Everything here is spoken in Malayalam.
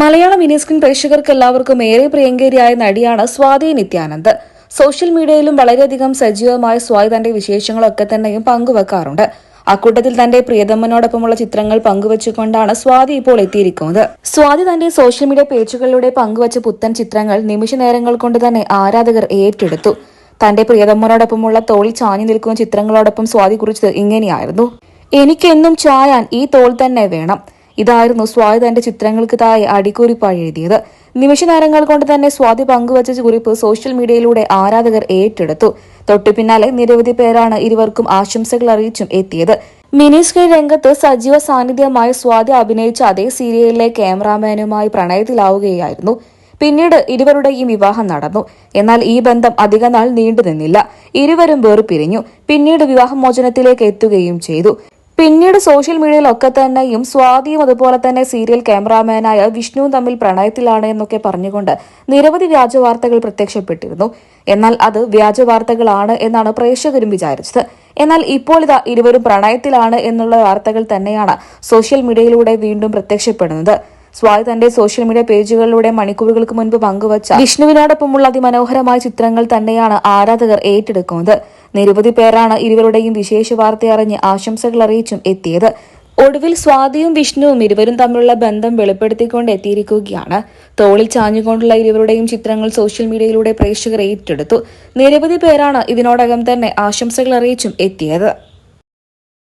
മലയാള മിനി സ്ക്രീൻ പ്രേക്ഷകർക്ക് എല്ലാവർക്കും ഏറെ പ്രിയങ്കരിയായ നടിയാണ് സ്വാതി നിത്യാനന്ദ്. സോഷ്യൽ മീഡിയയിലും വളരെയധികം സജീവമായ സ്വാതി തന്റെ വിശേഷങ്ങളൊക്കെ തന്നെയും പങ്കുവെക്കാറുണ്ട്. അക്കൂട്ടത്തിൽ തന്റെ പ്രിയതമ്മനോടൊപ്പമുള്ള ചിത്രങ്ങൾ പങ്കുവച്ചുകൊണ്ടാണ് സ്വാതി ഇപ്പോൾ എത്തിയിരിക്കുന്നത്. സ്വാതി തന്റെ സോഷ്യൽ മീഡിയ പേജുകളിലൂടെ പങ്കുവച്ച പുത്തൻ ചിത്രങ്ങൾ നിമിഷ നേരങ്ങൾ കൊണ്ട് തന്നെ ആരാധകർ ഏറ്റെടുത്തു. തന്റെ പ്രിയതമ്മനോടൊപ്പമുള്ള തോളിൽ ചാഞ്ഞു നിൽക്കുന്ന ചിത്രങ്ങളോടൊപ്പം സ്വാതി കുറിച്ചത് ഇങ്ങനെയായിരുന്നു. എനിക്കെന്നും ചായാൻ ഈ തോൾ തന്നെ വേണം. ഇതായിരുന്നു സ്വാതി തന്റെ ചിത്രങ്ങൾക്ക് താഴെ അടിക്കുറിപ്പായി എഴുതിയത്. നിമിഷ നേരങ്ങൾ കൊണ്ട് തന്നെ സ്വാതി പങ്കുവച്ച കുറിപ്പ് സോഷ്യൽ മീഡിയയിലൂടെ ആരാധകർ ഏറ്റെടുത്തു. തൊട്ടു പിന്നാലെ നിരവധി പേരാണ് ഇരുവർക്കും ആശംസകൾ അറിയിച്ചും എത്തിയത്. മിനി സ്ക്രീൻ രംഗത്ത് സജീവ സാന്നിധ്യമായി സ്വാതി അഭിനയിച്ച അതേ സീരിയലിലെ ക്യാമറാമാനുമായി പ്രണയത്തിലാവുകയായിരുന്നു. പിന്നീട് ഇരുവരുടെയും വിവാഹം നടന്നു. എന്നാൽ ഈ ബന്ധം അധികനാൾ നീണ്ടു നിന്നില്ല ഇരുവരും വേർപിരിഞ്ഞു. പിന്നീട് വിവാഹമോചനത്തിലേക്ക് എത്തുകയും ചെയ്തു. പിന്നീട് സോഷ്യൽ മീഡിയയിലൊക്കെ തന്നെയും സ്വാതിയും അതുപോലെ തന്നെ സീരിയൽ ക്യാമറാമാനായ വിഷ്ണുവും തമ്മിൽ പ്രണയത്തിലാണ് എന്നൊക്കെ പറഞ്ഞുകൊണ്ട് നിരവധി വ്യാജ വാർത്തകൾ പ്രത്യക്ഷപ്പെട്ടിരുന്നു. എന്നാൽ അത് വ്യാജ വാർത്തകളാണ് എന്നാണ് പ്രേക്ഷകരും വിചാരിച്ചത്. എന്നാൽ ഇപ്പോൾ ഇതാ ഇരുവരും പ്രണയത്തിലാണ് എന്നുള്ള വാർത്തകൾ തന്നെയാണ് സോഷ്യൽ മീഡിയയിലൂടെ വീണ്ടും പ്രത്യക്ഷപ്പെടുന്നത്. സ്വാതി തന്റെ സോഷ്യൽ മീഡിയ പേജുകളിലൂടെ മണിക്കൂറുകൾക്ക് മുൻപ് പങ്കുവച്ച വിഷ്ണുവിനോടൊപ്പമുള്ള അതിമനോഹരമായ ചിത്രങ്ങൾ തന്നെയാണ് ആരാധകർ ഏറ്റെടുക്കുന്നത്. നിരവധി പേരാണ് ഇരുവരുടെയും വിശേഷ വാർത്ത അറിഞ്ഞ് ആശംസകൾ അറിയിച്ചും എത്തിയത്. ഒടുവിൽ സ്വാതിയും വിഷ്ണുവും ഇരുവരും തമ്മിലുള്ള ബന്ധം വെളിപ്പെടുത്തിക്കൊണ്ട് എത്തിയിരിക്കുകയാണ്. തോളിൽ ചാഞ്ഞുകൊണ്ടുള്ള ഇരുവരുടെയും ചിത്രങ്ങൾ സോഷ്യൽ മീഡിയയിലൂടെ പ്രേക്ഷകർ ഏറ്റെടുത്തു. നിരവധി പേരാണ് ഇതിനോടകം തന്നെ ആശംസകൾ അറിയിച്ചും എത്തിയത്.